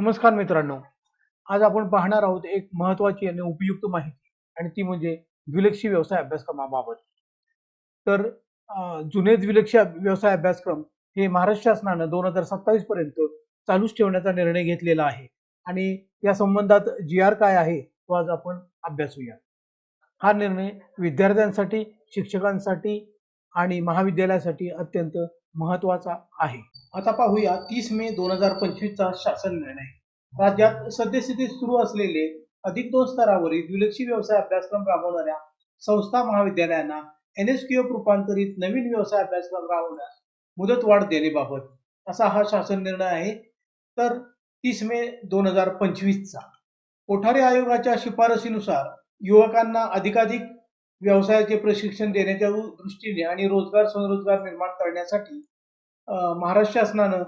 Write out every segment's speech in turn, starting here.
नमस्कार मित्रांनो. आज आपण पाहणार आहोत एक महत्वाची आणि उपयुक्त माहिती आणि ती म्हणजे द्विलक्षी व्यवसाय अभ्यासक्रमाबाबत. तर जुने द्विलक्षी व्यवसाय अभ्यासक्रम हे महाराष्ट्र शासनानं दोन हजार सत्तावीस पर्यंत चालूच ठेवण्याचा निर्णय घेतलेला आहे. आणि या संबंधात जी आर काय आहे तो आज आपण अभ्यासूया. हा निर्णय विद्यार्थ्यांसाठी शिक्षकांसाठी आणि महाविद्यालयासाठी अत्यंत महत्त्वाचा आहे. आता पाहूया तीस मे दोन हजार पंचवीसचा शासन निर्णय. राज्यात सद्यस्थितीत सुरू असलेले अधिक दोन स्तरावरील द्विलक्षी व्यवसाय अभ्यासक्रम राबवणाऱ्या संस्था महाविद्यालयांना एनएसक्यूएफ रूपांतरित नवीन व्यवसाय अभ्यासक्रम राबवण्यास मुदतवाढ देण्याबाबत असा हा शासन निर्णय आहे. तर तीस मे दोन हजार पंचवीसचा कोठारी आयोगाच्या शिफारसीनुसार युवकांना अधिकाधिक व्यवसायाचे प्रशिक्षण देण्याच्या दृष्टीने आणि रोजगार स्वरोजगार निर्माण करण्यासाठी महाराष्ट्र शासनानं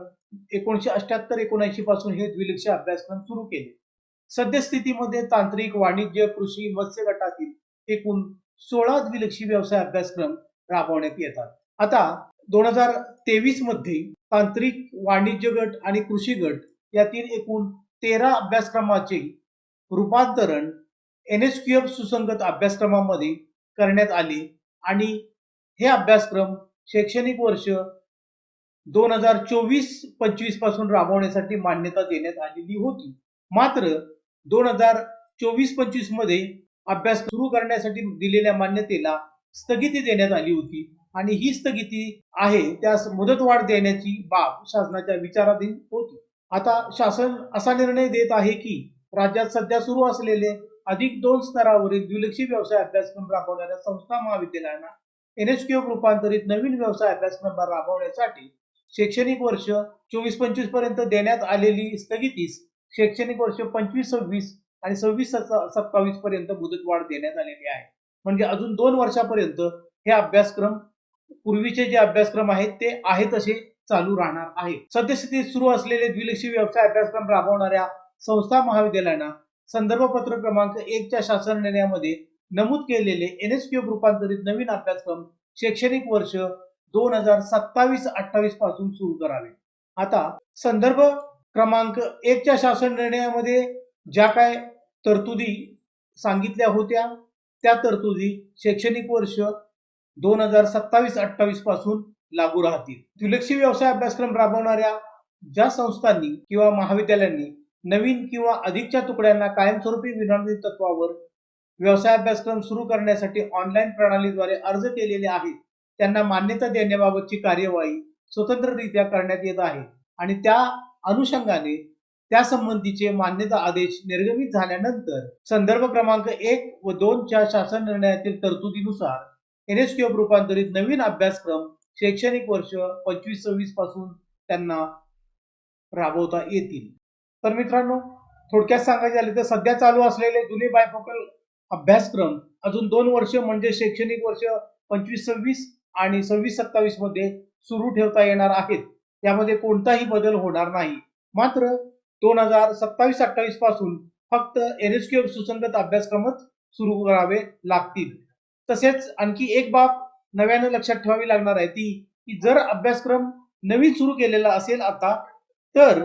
एकोणीशे अठ्याहत्तर एकोणऐंशी पासून हे द्विलक्षी अभ्यासक्रम सुरू केले. सद्यस्थितीमध्ये तांत्रिक वाणिज्य कृषी मत्स्य गटातील एकूण सोळा द्विलक्षी व्यवसाय अभ्यासक्रम राबवण्यात येतात. आता दोन हजार तेवीसमध्ये तांत्रिक वाणिज्य गट आणि कृषी गट यातील एकूण तेरा अभ्यासक्रमाचे रूपांतरण एन क्यू एफ सुसंगत अभ्यासक्रमामध्ये करण्यात आले. आणि हे अभ्यासक्रम शैक्षणिक वर्ष दोन हजार चोवीस पंचवीसपासून राबवण्यासाठी मान्यता देण्यात आलेली होती. मात्र दोन हजार चोवीस पंचवीसमध्ये अभ्यास सुरू करण्यासाठी दिलेल्या मान्यतेला स्थगिती देण्यात आली होती. आणि ही स्थगिती आहे त्यास मुदतवाढ देण्याची बाब शासनाच्या विचाराधीन होती. आता शासन असा निर्णय देत आहे की राज्यात सध्या सुरू असलेले अधिक दोन स्तरावरील द्विलक्षी व्यवसाय अभ्यासक्रम राबवणाऱ्या संस्था महाविद्यालयांना एनएसक्यूएफ रूपांतरित नवीन व्यवसाय अभ्यासक्रम राबवण्यासाठी शैक्षणिक वर्ष चोवीस पंचवीसपर्यंत देण्यात आलेली स्थगितीस शैक्षणिक वर्ष पंचवीस सव्वीस आणि सव्वीस सत्तावीस पर्यंत मुदतवाढ देण्यात आलेली आहे. म्हणजे अजून दोन वर्षापर्यंत हे अभ्यासक्रम पूर्वीचे जे अभ्यासक्रम आहेत ते आहे तसे चालू राहणार आहे. सद्यस्थितीत सुरू असलेले द्विलक्षी व्यवसाय अभ्यासक्रम राबवणाऱ्या संस्था महाविद्यालयांना संदर्भ पत्र क्रमांक एकच्या शासन निर्णयामध्ये नमूद केलेले एनएसक्यूएफ रूपांतरित नवीन अभ्यासक्रम शैक्षणिक वर्ष दोन हजार सत्तावीस अठ्ठावीसपासून सुरू करावे. आता संदर्भ क्रमांक एकच्या शासन निर्णयामध्ये ज्या काय तरतुदी सांगितल्या होत्या त्या तरतुदी शैक्षणिक वर्ष दोन हजार सत्तावीस अठ्ठावीसपासून लागू राहतील. द्विलक्षी व्यवसाय अभ्यासक्रम राबवणाऱ्या ज्या संस्थांनी किंवा महाविद्यालयांनी नवीन किंवा अधिकच्या तुकड्यांना कायमस्वरूपी विनामूल्य तत्वावर व्यवसाय अभ्यासक्रम सुरू करण्यासाठी ऑनलाईन प्रणालीद्वारे अर्ज केलेले आहेत. त्यांना मान्यता देण्याबाबतची कार्यवाही स्वतंत्ररित्या करण्यात येत आहे आणि त्या अनुषंगाने त्या संबंधीचे मान्यता आदेश निर्गमित झाल्यानंतर संदर्भ क्रमांक एक व दोनच्या शासन निर्णयातील तरतुदीनुसार एनएसक्यूएफ रूपांतरित नवीन अभ्यासक्रम शैक्षणिक वर्ष पंचवीस सव्वीसपासून त्यांना राबवता येतील. तर मित्रांनो थोडक्यात सांगायचे झाले तर सध्या चालू असलेले जुने बायफोकल अभ्यासक्रम अजून दोन वर्ष म्हणजे शैक्षणिक वर्ष पंचवीस सव्वीस आणि सव्वीस सत्तावीसमध्ये सुरू ठेवता येणार आहेत. त्यामध्ये कोणताही बदल होणार नाही. मात्र दोन हजार सत्तावीस अठ्ठावीसपासून फक्त एनएसक्यूएफ सुसंगत अभ्यासक्रमच सुरू करावे लागतील. तसेच आणखी एक बाब नव्यानं लक्षात ठेवावी लागणार आहे ती की जर अभ्यासक्रम नवीन सुरू केलेला असेल आता तर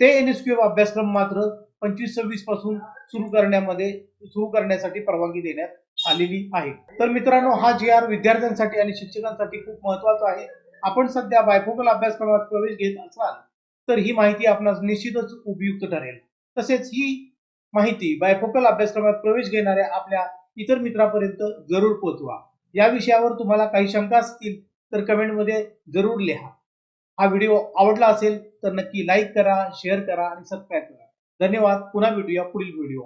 ते एनएसक्यूएफ अभ्यासक्रम मात्र पंचवीस सव्वीसपासून सुरू करण्यामध्ये सुरू करण्यासाठी परवानगी देण्यात आलेली आहे. तर मित्रांनो हा जी आर विद्यार्थ्यांसाठी आणि शिक्षकांसाठी खूप महत्त्वाचा आहे. आपण सध्या बायफोकल अभ्यासक्रमात प्रवेश घेत असाल तर ही माहिती आपणास निश्चितच उपयुक्त ठरेल. तसेच ही माहिती बायफोकल अभ्यासक्रमात प्रवेश घेणाऱ्या आपल्या इतर मित्रापर्यंत जरूर पोहोचवा. या विषयावर तुम्हाला काही शंका असतील तर कमेंटमध्ये जरूर लिहा. हा व्हिडिओ आवडला असेल तर नक्की लाईक करा शेअर करा आणि सबस्क्राईब करा. धन्यवाद. पुन्हा भेटूया पुढील व्हिडिओ